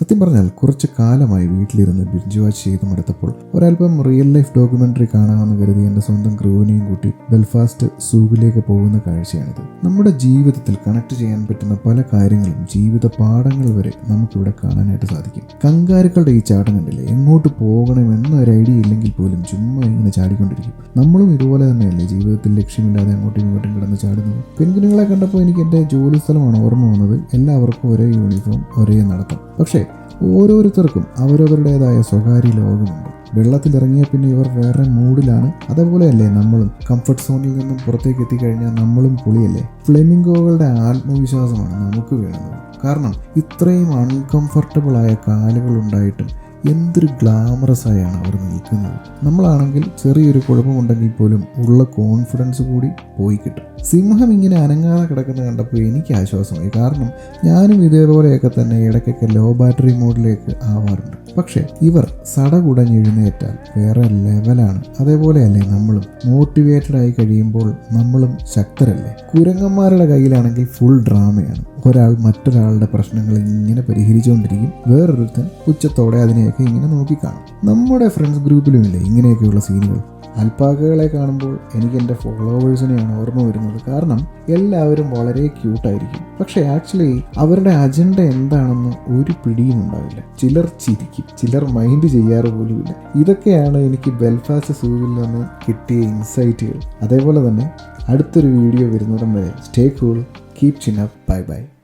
സത്യം പറഞ്ഞാൽ കുറച്ച് കാലമായി വീട്ടിലിരുന്ന് ബിർജു വാച്ച് ചെയ്ത് മടുത്തപ്പോൾ ഒരല്പം റിയൽ ലൈഫ് ഡോക്യുമെന്ററി കാണാമെന്ന് കരുതി എന്റെ സ്വന്തം ക്രൂവിനെയും കൂട്ടി ബെൽഫാസ്റ്റ് സൂവിലേക്ക് പോകുന്ന കാഴ്ചയാണിത്. നമ്മുടെ ജീവിതത്തിൽ കണക്ട് ചെയ്യാൻ പറ്റുന്ന പല കാര്യങ്ങളും ജീവിത പാഠങ്ങൾ വരെ നമുക്കിവിടെ കാണാനായിട്ട് സാധിക്കും. കങ്കാരുക്കളുടെ ഈ ചാട്ടം എങ്ങോട്ട് പോകണം എന്നൊരു ഐഡിയ ഇല്ലെങ്കിൽ പോലും ചുമ്മാ ഇങ്ങനെ ചാടിക്കൊണ്ടിരിക്കും. നമ്മളും ഇതുപോലെ തന്നെയല്ലേ? ജീവിതത്തിൽ ലക്ഷ്യമില്ലാതെ അങ്ങോട്ടും ഇങ്ങോട്ടും കിടന്ന് ചാടുന്നത്. പെൺകുഞ്ഞുങ്ങളെ കണ്ടപ്പോൾ എനിക്ക് എന്റെ ജോലി സ്ഥലമാണ് ഓർമ്മ വന്നത്. എല്ലാവർക്കും ഒരേ യൂണിഫോം ഒരേ നടത്തം. പക്ഷേ ഓരോരുത്തർക്കും അവരവരുടേതായ സ്വകാര്യ ലോകമുണ്ട്. വെള്ളത്തിലിറങ്ങിയ പിന്നെ ഇവർ വേറെ മൂഡിലാണ്. അതേപോലെയല്ലേ നമ്മളും. കംഫർട്ട് സോണിൽ നിന്നും പുറത്തേക്ക് എത്തിക്കഴിഞ്ഞാൽ നമ്മളും പുളിയല്ലേ? ഫ്ലെമിംഗോകളുടെ ആത്മവിശ്വാസമാണ് നമുക്ക് വേണ്ടത്. കാരണം ഇത്രയും അൺകംഫർട്ടബിളായ കാലുകൾ ഉണ്ടായിട്ടും എന്തൊരു ഗ്ലാമറസ് ആയാണ് അവർ നിൽക്കുന്നത്. നമ്മളാണെങ്കിൽ ചെറിയൊരു കുഴപ്പമുണ്ടെങ്കിൽ പോലും ഉള്ള കോൺഫിഡൻസ് കൂടി പോയി കിട്ടും. സിംഹം ഇങ്ങനെ അനങ്ങാതെ കിടക്കുന്നത് കണ്ടപ്പോൾ എനിക്ക് ആശ്വാസമായി. കാരണം ഞാനും ഇതേപോലെയൊക്കെ തന്നെ ഇടയ്ക്കൊക്കെ ലോ ബാറ്ററി മോഡിലേക്ക് ആവാറുണ്ട്. പക്ഷേ ഇവർ സടകുടഞ്ഞ് എഴുന്നേറ്റാൽ വേറെ ലെവലാണ് അതേപോലെയല്ലേ നമ്മളും. മോട്ടിവേറ്റഡ് ആയി കഴിയുമ്പോൾ നമ്മളും ശക്തരല്ലേ? കുരങ്ങന്മാരുടെ കയ്യിലാണെങ്കിൽ ഫുൾ ഡ്രാമയാണ് ഒരാൾ മറ്റൊരാളുടെ പ്രശ്നങ്ങൾ ഇങ്ങനെ പരിഹരിച്ചുകൊണ്ടിരിക്കും. വേറൊരുത്തൻ ഉച്ചത്തോടെ അതിനെയൊക്കെ ഇങ്ങനെ നോക്കിക്കാണും നമ്മുടെ ഫ്രണ്ട്സ് ഗ്രൂപ്പിലും ഇല്ലേ ഇങ്ങനെയൊക്കെയുള്ള സീനുകൾ അൽപ്പാക്കകളെ കാണുമ്പോൾ എനിക്ക് എന്റെ ഫോളോവേഴ്സിനെയാണ് ഓർമ്മ വരുന്നത്. കാരണം എല്ലാവരും വളരെ ക്യൂട്ടായിരിക്കും പക്ഷേ ആക്ച്വലി അവരുടെ അജണ്ട എന്താണെന്ന് ഒരു പിടിയും ഉണ്ടാവില്ല. ചിലർ ചിരിക്കും ചിലർ മൈൻഡ് ചെയ്യാറ് പോലുമില്ല. ഇതൊക്കെയാണ് എനിക്ക് ബെൽഫാസ്റ്റ് സൂവിൽ നിന്ന് കിട്ടിയ ഇൻസൈറ്റുകൾ അതേപോലെ തന്നെ അടുത്തൊരു വീഡിയോ വരുന്നിടം വരെ. Stay cool keep chin up. Bye bye.